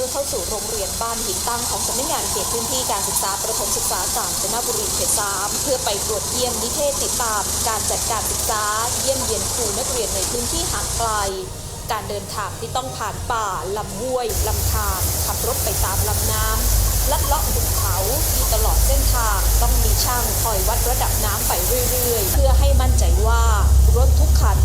พื่อเข้าสู่โรงเรียนบ้านหินตั้งของสำนักงานเขตพื้นที่การศึกษาประถมศึกษากาญจนบุรีเขตสามเพื่อไปตรวจเยี่ยมนิเทศติดตาม การจัดการศึกษา เยี่ยมเยียนครูนักเรียนในพื้นที่ห่างไกล การเดินทางที่ต้องผ่านป่าลำห้วยลำธารขับรถไปตามลำน้ำลัดเลาะหุบเขาที่ตลอดเส้นทางต้องมีช่างคอยวัดระดับน้ำไปเรื่อย ๆ เพื่อให้มั่นใจว่ารถทุกคัน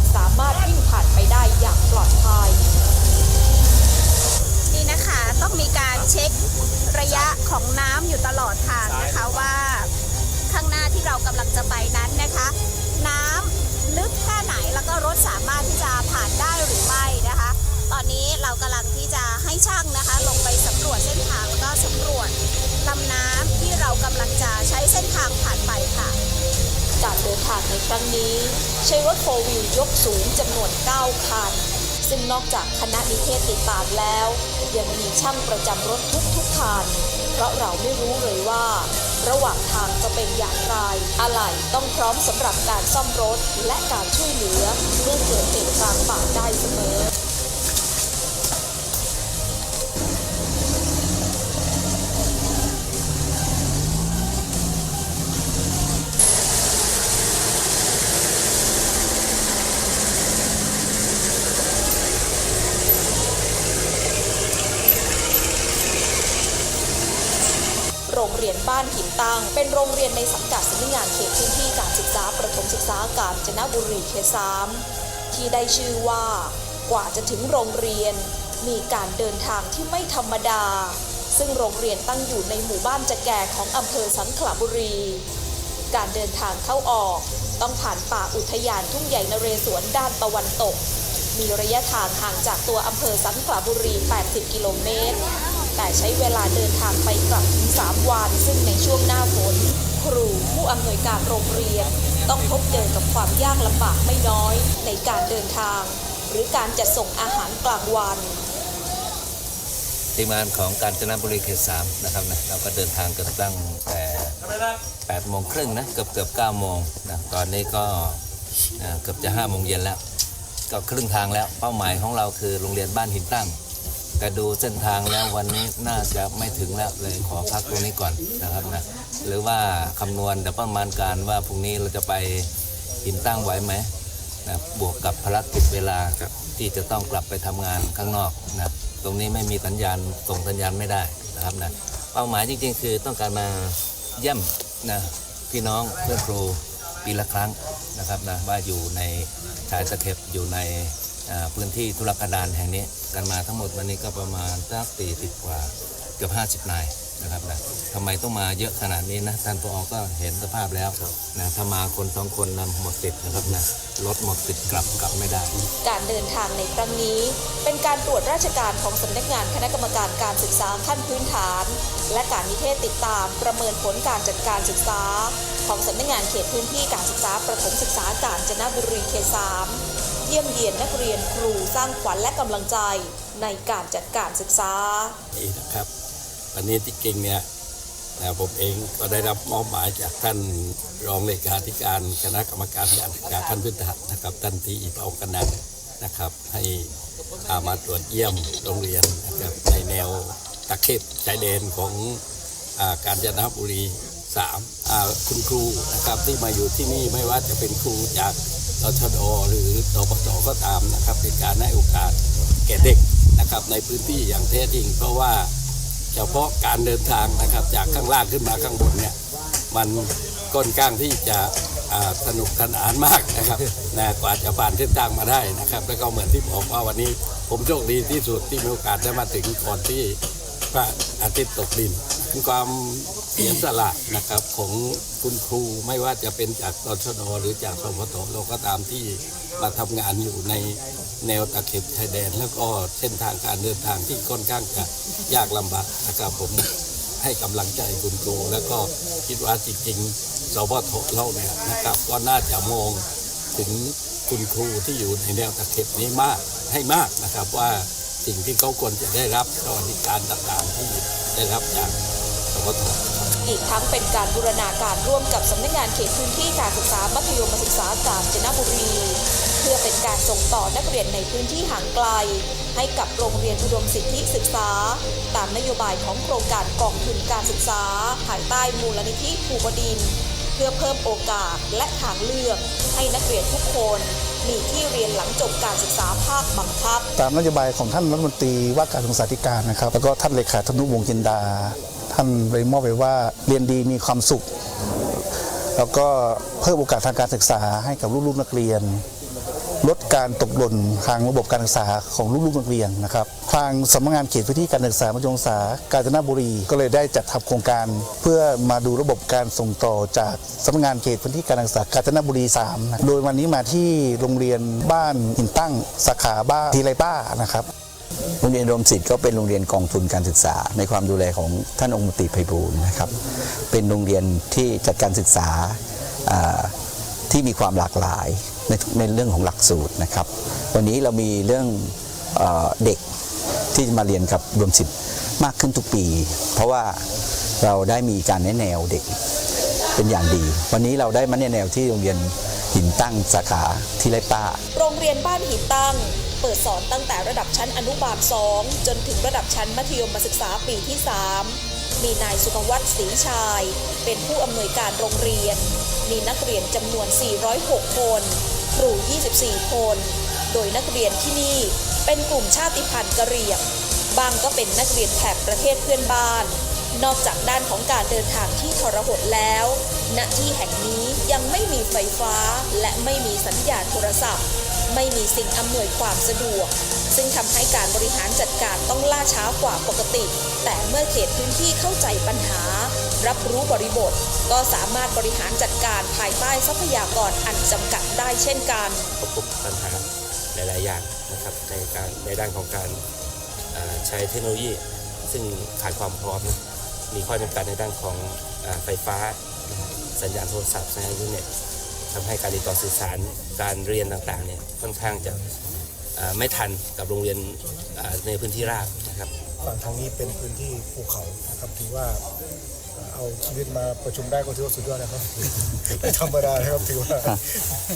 ำน้ำที่เรากำลังจะใช้เส้นทางผ่านไปค่ะ การเดินทางในครั้งนี้ ใช้รถโฟร์วิวยกสูงจำนวน 9 คัน ซึ่งนอกจากคณะนิเทศติดตามแล้ว ยังมีช่างประจำรถทุกทุกๆคัน เพราะเราไม่รู้เลยว่า ระหว่างทางจะเป็นอย่างไร อะไหล่ต้องพร้อมสำหรับการซ่อมรถและการช่วยเหลือเมื่อเกิดเหตุกลางป่าได้เสมอ โรงเรียน บ้านหินตั้ง เป็นโรงเรียนในสังกัดสำนักงานเขตพื้นที่การศึกษาประถมศึกษากาญจนบุรีเขตสามที่ได้ชื่อว่ากว่าจะถึงโรงเรียน มีการเดินทางที่ไม่ธรรมดา ซึ่งโรงเรียนตั้งอยู่ในหมู่บ้านจะแก่ของอำเภอสังขละบุรี การเดินทางเข้าออก ต้องผ่านป่าอุทยานทุ่งใหญ่นเรศวรด้านตะวันตก มีระยะทางห่างจากตัวอำเภอสังขละบุรี 80 กิโลเมตร แต่ใช้เวลาเดินทางไปกลับถึง 3 วัน ซึ่งในช่วงหน้าฝน ครูผู้อำนวยการโรงเรียน ต้องพบเจอกับความยากลำบากไม่น้อยในการเดินทาง หรือการจัดส่งอาหารกลางวันทีมงานของการจนบุรีเขตสามนะครับนะเราก็เดินทางกันตั้งแต่8โมงครึ่งนะเกือบเกือบ9โมงนะตอนนี้ก็เกือบจะ5โมงเย็นแล้ว ก็ครึ่งทางแล้วเป้าหมายของเราคือโรงเรียนบ้านหินตั้ง แต่ดูเส้นทางแล้ววันนี้น่าจะไม่ถึงแล้วเลยขอพักตรงนี้ก่อนนะครับนะหรือว่าคำนวณแต่ประมาณการว่าพรุ่งนี้เราจะไปหินตั้งไหวไหมนะบวกกับภารกิจเวลาที่จะต้องกลับไปทำงานข้างนอกนะตรงนี้ไม่มีสัญญาณส่งสัญญาณไม่ได้นะครับนะเป้าหมายจริงๆ คือต้องการมาเยี่ยมนะพี่น้องเพื่อนครูปีละครั้งนะครับนะว่าอยู่ในชายตะเข็บอยู่ใน พื้นที่ธุรกันดารแห่งนี้กันมาทั้งหมดวันนี้ก็ประมาณสักสี่สิบกว่าเกือบห้าสิบนายนะครับนะทำไมต้องมาเยอะขนาดนี้นะท่านปอก็เห็นสภาพแล้วนะถ้ามาคนสองคนนำหมดติดนะครับนะรถหมดติดกลับกลับไม่ได้ การเดินทางในครั้งนี้ เป็นการตรวจราชการของสำนักงานคณะกรรมการการศึกษาขั้นพื้นฐาน และการนิเทศติดตามประเมินผลการจัดการศึกษา ของสำนักงานเขตพื้นที่การศึกษาประถมศึกษากาญจนบุรีเขตสามเยี่ยมเยียนนักเรียนครูสร้างขวัญและกำลังใจในการจัดการศึกษานี้นะครับวันนี้ที่จริงเนี่ยนะผมเองก็ได้รับมอบหมายจากท่านรองเลขาธิการคณะกรรมการการศึกษาขั้นพื้นฐานนะครับท่านที่เปากันนันนะครับ ให้ามาตรวจเยี่ยมโรงเรียนนะครับในแนวตะเข็บชายแดนของอการจนบุรีสามคุณครูนะครับที่มาอยู่ที่นี่ไม่ว่าจะเป็นครูจาก ตชดหรือตปตก็ตามนะครับเป็นการให้โอกาสแก่เด็กนะครับในพื้นที่อย่างแท้จริง เพราะว่าเฉพาะการเดินทางนะครับจากข้างล่างขึ้นมาข้างบนเนี่ยมันค่อนข้างที่จะสนุกสนานมากนะครับนะกว่าจะผ่านเส้นทางมาได้นะครับ แล้วก็เหมือนที่บอกว่าวันนี้ผมโชคดีที่สุดที่มีโอกาสได้มาถึงก่อนที่พระอาทิตย์ตกดิน เป็นความเสียสละนะครับของคุณครูไม่ว่าจะเป็นจากตชดหรือจากสพทเราก็ตามที่มาทำงานอยู่ในแนวตะเข็บชายแดน แล้วก็เส้นทางการเดินทางที่ค่อนข้างจะยากลำบากนะครับผมให้กำลังใจคุณครู แล้วก็คิดว่าจริงๆสพทเราเนี่ยนะครับ ก็น่าจะมองถึงคุณครูที่อยู่ในแนวตะเข็บนี้มากให้มากนะครับว่าสิ่งที่เขาควรจะได้รับสวัสดิการต่างๆที่ได้รับจาก อีกทั้งเป็นการบูรณาการร่วมกับสำนักงานเขตพื้นที่การศึกษามัธยมศึกษากาญจนบุรี เพื่อเป็นการส่งต่อนักเรียนในพื้นที่ห่างไกล ให้กับโรงเรียนอุดมสิทธิศึกษา ตามนโยบายของโครงการกองทุนการศึกษาภายใต้มูลนิธิภูบดิน เพื่อเพิ่มโอกาสและทางเลือกให้นักเรียนทุกคนมีที่เรียนหลังจบการศึกษาภาคบังคับ ตามนโยบายของท่านรัฐมนตรีว่าการกระทรวงศึกษาธิการนะครับ แล้วก็ท่านเลขาธนุวงศ์จินดา ท่านไปมอบไว้ว่าเรียนดีมีความสุข แล้วก็เพิ่มโอกาสทางการศึกษาให้กับลูกๆนักเรียน ลดการตกหล่นทางระบบการศึกษาของลูกๆนักเรียนนะครับ ทางสำนักงานเขตพื้นที่การศึกษามัธยมศึกษากาญจนบุรีก็เลยได้จัดทำโครงการ เพื่อมาดูระบบการส่งต่อจากสำนักงานเขตพื้นที่การศึกษากาญจนบุรี3นะโดยวันนี้มาที่โรงเรียนบ้านหินตั้งสาขาบ้านทีไรป้านะครับ โรงเรียนรวมสิทธิ์ก็เป็นโรงเรียนกองทุนการศึกษา ในความดูแลของท่านองค์มตรีไพบูลย์นะครับ เป็นโรงเรียนที่จัดการศึกษาที่มีความหลากหลายในในเรื่องของหลักสูตรนะครับ วันนี้เรามีเรื่องเอเด็กที่มาเรียนกับรวมสิทธิ์มากขึ้นทุกปี เพราะว่าเราได้มีการแนะแนวเด็กเป็นอย่างดี วันนี้เราได้มาแนะแนวที่โรงเรียนหินตั้งสาขาที่ไรป้า โรงเรียนบ้านหินตั้ง เปิดสอนตั้งแต่ระดับชั้นอนุบาล 2 จนถึงระดับชั้นมัธยมศึกษาปีที่ 3 มีนายสุภวัตศรีชาย เป็นผู้อำนวยการโรงเรียน มีนักเรียนจำนวน 406 คน ครู 24 คน โดยนักเรียนที่นี่เป็นกลุ่มชาติพันธุ์กะเหรี่ยง บางก็เป็นนักเรียนแถบประเทศเพื่อนบ้าน นอกจากด้านของการเดินทางที่ทรหดแล้ว ณ ที่แห่งนี้ยังไม่มีไฟฟ้าและไม่มีสัญญาณโทรศัพท์ ไม่มีสิ่งอำนวยความสะดวก ซึ่งทำให้การบริหารจัดการต้องล่าช้ากว่าปกติ แต่เมื่อเขตพื้นที่เข้าใจปัญหา รับรู้บริบท ก็สามารถบริหารจัดการภายใต้ทรัพยากรอันจำกัดได้เช่นกันประพบปัญหาหลาย ๆ อย่างนะครับในการในด้านของการใช้เทคโนโลยี ซึ่งขาดความพร้อมนะมีข้อจำกัดในด้านของอไฟฟ้า สัญญาณโทรศัพท์สัญญาณอินเทอร์เน็ต ทำให้การติดต่อสื่อสารการเรียนต่างๆเนี่ยค่อนข้างจะเอ่อไม่ทันกับโรงเรียนเอ่อในพื้นที่ราบนะครับฝั่งทางนี้เป็นพื้นที่ภูเขานะครับถือว่าเอ่อเอาชีวิตมาประชุมได้ก็ถือว่าสุดยอดนะครับไม่ธรรมดานะครับถือว่า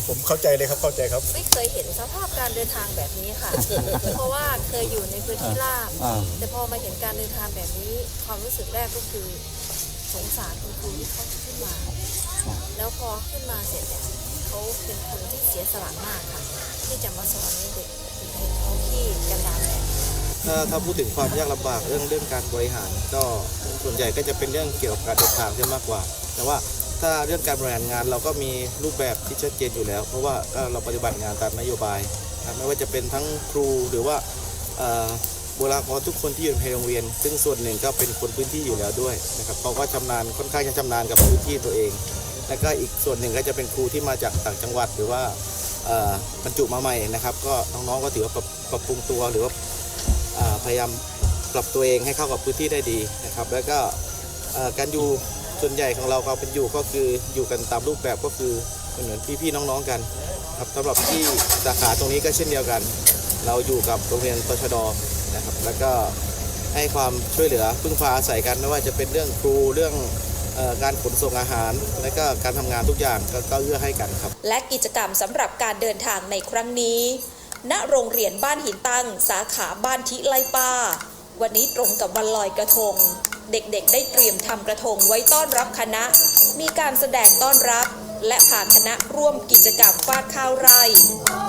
ผมเข้าใจเลยครับเข้าใจครับ ไม่เคยเห็นสภาพการเดินทางแบบนี้ค่ะ เพราะว่าเคยอยู่ในพื้นที่ราบ แต่พอมาเห็นการเดินทางแบบนี้ ความรู้สึกแรกก็คือสงสารคุณครูที่เขาขึ้นมา แล้วพอขึ้นมาเสร็จเนี่ยเขาเป็นคนที่เสียสละมากค่ะ ที่จะมาสอนเด็กในท้องที่กันดารแบบนี้ถ้าถ้าพูดถึงความยากลำบากเรื่องเรื่องการบริหาร ก็ส่วนใหญ่ก็จะเป็นเรื่องเกี่ยวกับการเดินทางใช่มากกว่า แต่ว่าถ้าเรื่องการบริหารงานเราก็มีรูปแบบที่ชัดเจนอยู่แล้ว เพราะว่าเราปฏิบัติงานตามนโยบายไม่ว่าจะเป็นทั้งครูหรือว่าบุคลากรทุกคนที่อยู่ในโรงเรียน ซึ่งส่วนหนึ่งก็เป็นคนพื้นที่อยู่แล้วด้วยนะครับเขาก็ชำนาญค่อนข้างจะชำนาญกับพื้นที่ตัวเอง แล้วก็อีกส่วนหนึ่งก็จะเป็นครูที่มาจากต่างจังหวัด หรือว่าบรรจุมาใหม่นะครับ ก็น้องๆก็ถือว่าปรับปรับปรุงตัวหรือว่าพยายามปรับตัวเองให้เข้ากับพื้นที่ได้ดีนะครับ แล้วก็การอยู่ส่วนใหญ่ของเราความเป็นอยู่ก็คืออยู่กันตามรูปแบบก็คือเหมือนพี่ๆน้องๆกันครับสำหรับที่สาขาตรงนี้ก็เช่นเดียวกัน เราอยู่กับโรงเรียนตชดนะครับ แล้วก็ให้ความช่วยเหลือพึ่งพาอาศัยกันไม่ว่าจะเป็นเรื่องครูเรื่อง เออการขนส่งอาหาร และก็การทำงานทุกอย่างก็ก็เอื้อให้กันครับ และกิจกรรมสำหรับการเดินทางในครั้งนี้ ณโรงเรียนบ้านหินตั้ง สาขาบ้านทิไลป้า วันนี้ตรงกับวันลอยกระทง เด็กๆ ได้เตรียมทำกระทงไว้ต้อนรับคณะ มีการแสดงต้อนรับ และพาคณะร่วมกิจกรรมฟาดข้าวไร่วร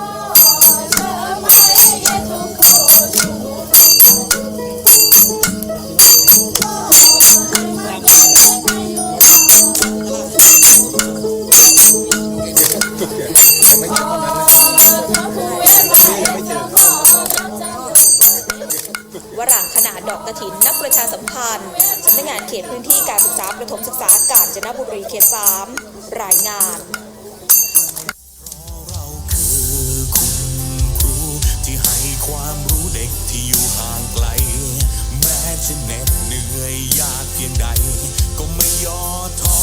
กกระถินนักประชาสัมพันธ์สำนักงานเขตพื้นที่การศึกษาประถมศึกษากาญจนบุรีเขต 3 รายงานเราคือคุณครูที่ให้ความรู้เด็กที่อยู่ห่างไกล แม้จะเหน็ดเหนื่อยยากเพียงใด ก็ไม่ย่อท้อ